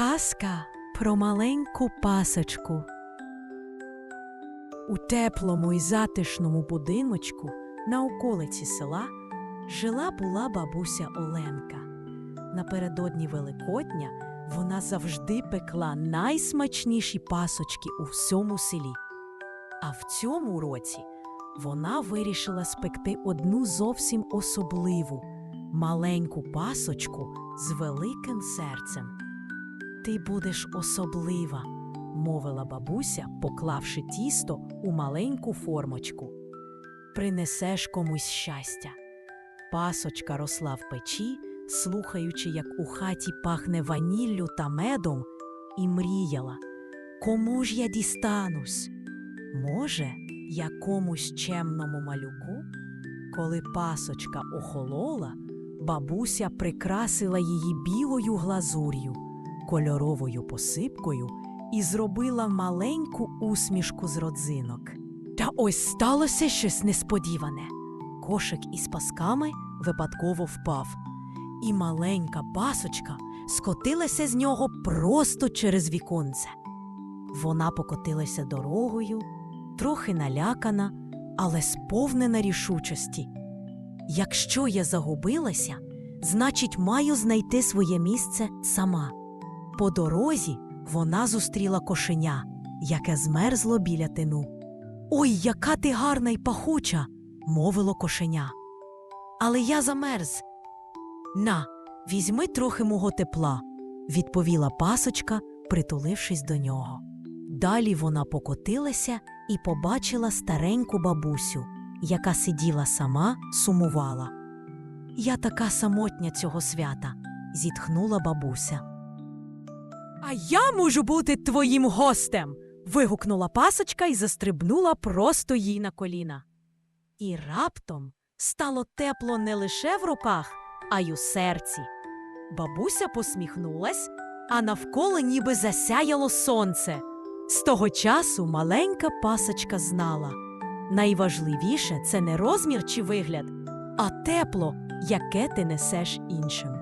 Казка про маленьку пасочку. У теплому і затишному будиночку на околиці села жила була бабуся Оленка. Напередодні Великодня вона завжди пекла найсмачніші пасочки у всьому селі. А в цьому році вона вирішила спекти одну зовсім особливу маленьку пасочку з великим серцем. Ти будеш особлива, мовила бабуся, поклавши тісто у маленьку формочку. Принесеш комусь щастя. Пасочка росла в печі, слухаючи, як у хаті пахне ваніллю та медом, і мріяла, кому ж я дістанусь? Може, якомусь чемному малюку? Коли пасочка охолола, бабуся прикрасила її білою глазур'ю, кольоровою посипкою і зробила маленьку усмішку з родзинок. Та ось сталося щось несподіване. Кошик із пасками випадково впав, і маленька пасочка скотилася з нього просто через віконце. Вона покотилася дорогою, трохи налякана, але сповнена рішучості. Якщо я загубилася, значить, маю знайти своє місце сама. По дорозі вона зустріла кошеня, яке змерзло біля тину. Ой, яка ти гарна й пахуча, мовило кошеня. Але я замерз. На, візьми трохи мого тепла, відповіла пасочка, притулившись до нього. Далі вона покотилася і побачила стареньку бабусю, яка сиділа сама, сумувала. Я така самотня цього свята, зітхнула бабуся. А я можу бути твоїм гостем. вигукнула пасочка і застрибнула просто їй на коліна. І раптом стало тепло не лише в руках, а й у серці. Бабуся посміхнулась, а навколо ніби засяяло сонце. З того часу маленька пасочка знала найважливіше це не розмір чи вигляд, а тепло, яке ти несеш іншим.